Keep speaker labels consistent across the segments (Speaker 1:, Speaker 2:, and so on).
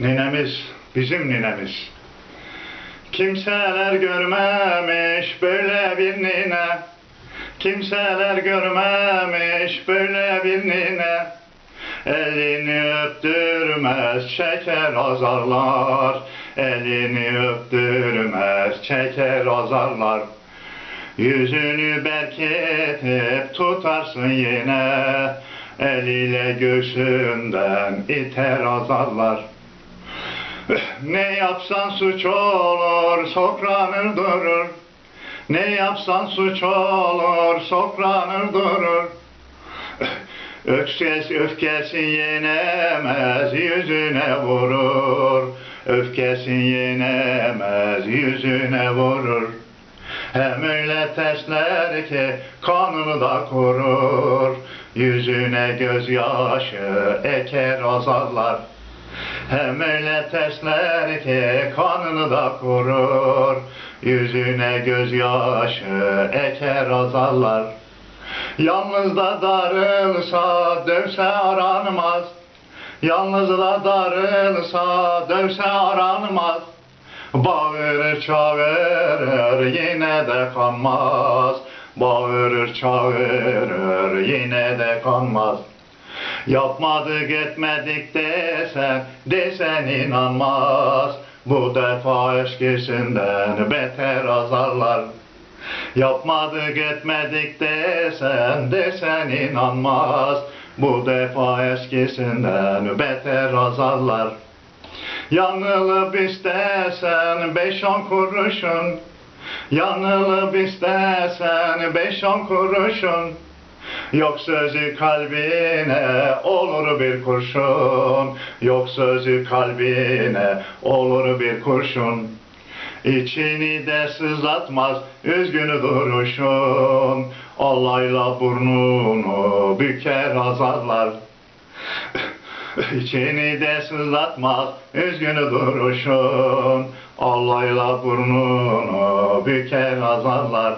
Speaker 1: Ninemiz, bizim ninemiz. Kimseler görmemiş böyle bir nine. Kimseler görmemiş böyle bir nine. Elini öptürmez çeker azarlar. Elini öptürmez çeker azarlar. Yüzünü berketip tutarsın yine. Eliyle göğsünden iter azarlar. Ne yapsan suç olur, sokranır durur. Ne yapsan suç olur, sokranır durur. Öfkesi, öfkesi yenemez, yüzüne vurur. Öfkesi yenemez, yüzüne vurur. Hem öyle tersler ki kanını da korur. Yüzüne gözyaşı eker azarlar. Hem öyle tersler ki kanını da korur. Yüzüne gözyaşı eker azarlar. Yalnız da darılsa dövse aranmaz. Yalnız da darılsa dövse aranmaz. Bağırır çağırır yine de kanmaz. Bağırır çağırır yine de kanmaz. Yapmadık etmedik desen, desen inanmaz. Bu defa eskisinden beter azarlar. Yapmadık etmedik desen, desen inanmaz. Bu defa eskisinden beter azarlar. Yanılıp istesen beş on kuruşun, yanılıp istesen beş on kuruşun. Yok sözü kalbine olur bir kurşun. Yok sözü kalbine olur bir kurşun. İçini de sızlatmaz üzgün duruşun. Alayla burnunu büker azarlar. İçini de sızlatmaz üzgün duruşun. Alayla burnunu büker azarlar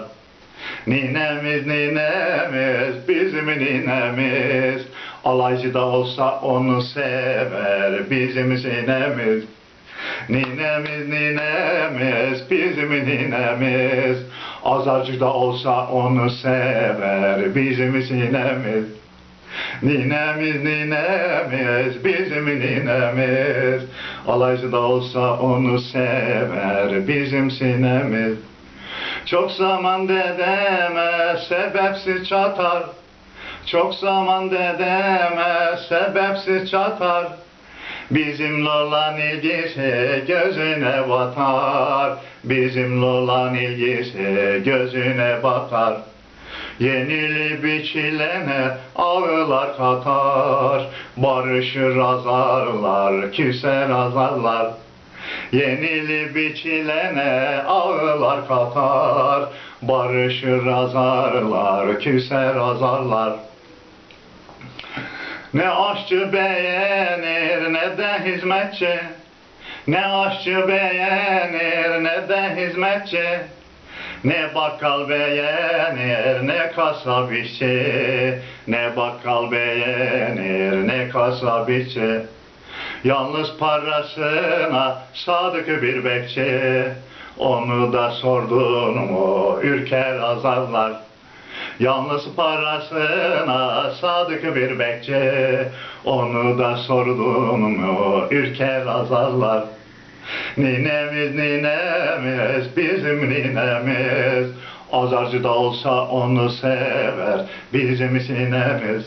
Speaker 1: Ninemiz ninemiz bizim ninemiz. Alaycı da olsa onu sever bizim ninemiz. Ninemiz ninemiz bizim ninemiz. Azarcı da olsa onu sever bizim ninemiz. Ninemiz ninemiz bizim ninemiz. Alaycı da olsa onu sever bizim sinemiz çok zaman dedeme sebepsiz çatar. Çok zaman dedeme sebepsiz çatar. Bizimle olan ilgisi gözüne batar. Bizimle olan ilgisi gözüne batar. Yenili biçilene ağlar katar. Barışır azarlar, küser azarlar Yenili biçilene ağlar katar Barışır azarlar, küser azarlar. Ne aşçı beğenir ne de hizmetçi. Ne aşçı beğenir ne de hizmetçi. Ne bakkal beğenir ne kasap işçi. Ne bakkal beğenir ne kasap işçi Yalnız parasına sadık bir bekçi. Onu da sordun mu ürker azarlar Yalnız parasına sadık bir bekçi. Onu da sordun mu ürker azarlar Ninemiz ninemiz bizim ninemiz. Azarcı da olsa onu sever bizim sinemiz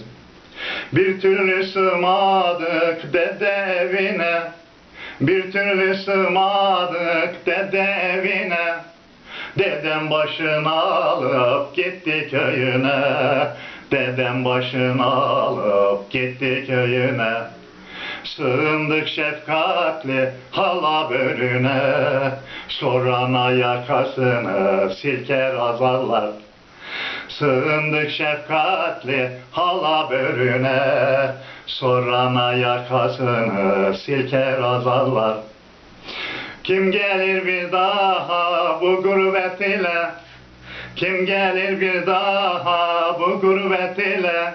Speaker 1: bir türlü sığmadık dede evine Bir türlü sığmadık dede evine Dedem başını alıp gitti köyüne. Dedem başını alıp gitti köyüne. Sığındık şefkatli hala bölüne. Sorana yakasını silker azarlar Sığındık şefkatli hala börüne. Sorana yakasını silker azarlar Kim gelir bir daha bu gurbet ile Kim gelir bir daha bu gurbet ile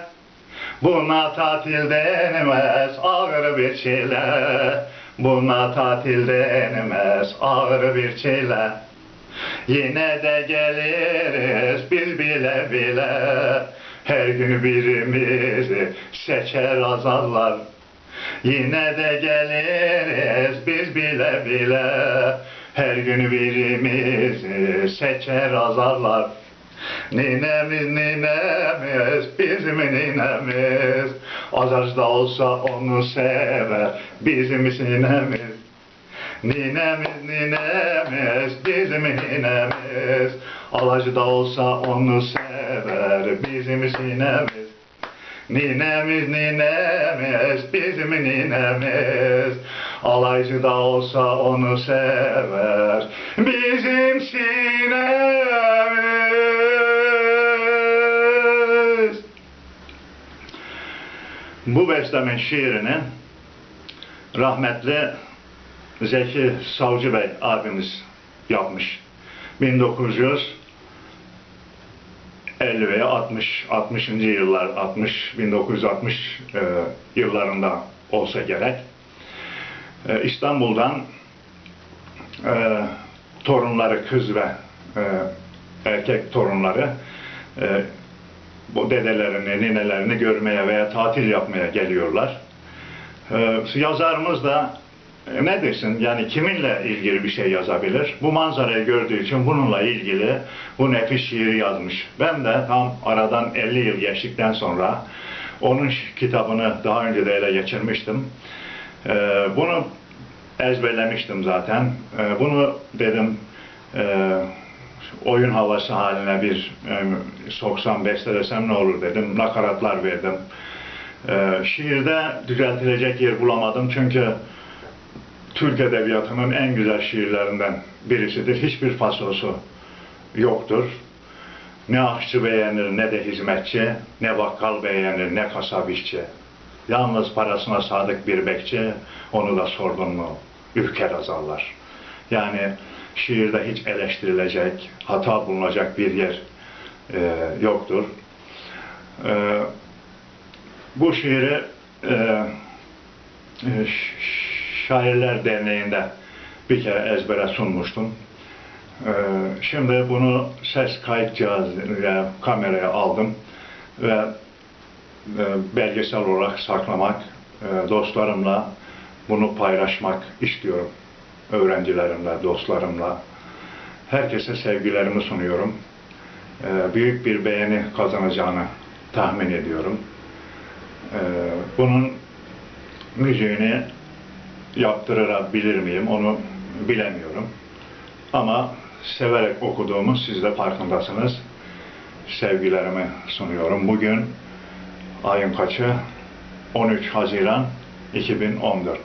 Speaker 1: Buna tatil denmez ağır bir çile. Buna tatil denmez ağır bir çile Yine de geliriz biz bile bile. Her gün birimizi seçer azarlar Yine de geliriz biz bile bile. Her gün birimizi seçer azarlar Ninemiz ninemiz bizim ninemiz. Azarcı da olsa onu sever bizim sinemiz Ninemiz ninemiz bizim ninemiz. Alacı da olsa onu sever bizim sinemiz. Ninemiz ninemiz bizim ninemiz. Alaycı da olsa onu sever bizim sinemiz. Bu beslemin şiirini rahmetli Zeki Savcı Bey abimiz yapmış. 1900 50 veya 60 60. yıllar 60 1960 e, yıllarında olsa gerek. E, İstanbul'dan e, torunları kız ve e, erkek torunları e, bu dedelerini, ninelerini görmeye veya tatil yapmaya geliyorlar. E, yazarımız da ne desin yani kiminle ilgili bir şey yazabilir? Bu manzarayı gördüğü için bununla ilgili bu nefis şiiri yazmış. Ben de tam aradan 50 yıl geçtikten sonra onun kitabını daha önce de ele geçirmiştim. E, bunu ezberlemiştim zaten. E, bunu dedim e, oyun havası haline bir e, soksam, bestelesem ne olur dedim. Nakaratlar verdim. E, şiirde düzeltilecek yer bulamadım çünkü Türk Edebiyatı'nın en güzel şiirlerinden birisidir. Hiçbir fasosu yoktur. Ne aşçı beğenir ne de hizmetçi, ne bakkal beğenir ne kasap işçi. Yalnız parasına sadık bir bekçi, onu da sordun mu ürker azarlar. Yani şiirde hiç eleştirilecek, hata bulunacak bir yer e, yoktur. E, bu şiiri e, e, Şairler Derneği'nde bir kere ezbere sunmuştum. Ee, Şimdi bunu ses kayıt cihazıyla kameraya aldım ve e, belgesel olarak saklamak, e, dostlarımla bunu paylaşmak istiyorum. Öğrencilerimle, dostlarımla. Herkese sevgilerimi sunuyorum. Ee, Büyük bir beğeni kazanacağını tahmin ediyorum. Ee, Bunun müziğini yaptırabilir miyim onu bilemiyorum. Ama severek okuduğumu siz de farkındasınız. Sevgilerimi sunuyorum. Bugün ayın kaçı? 13 Haziran 2014.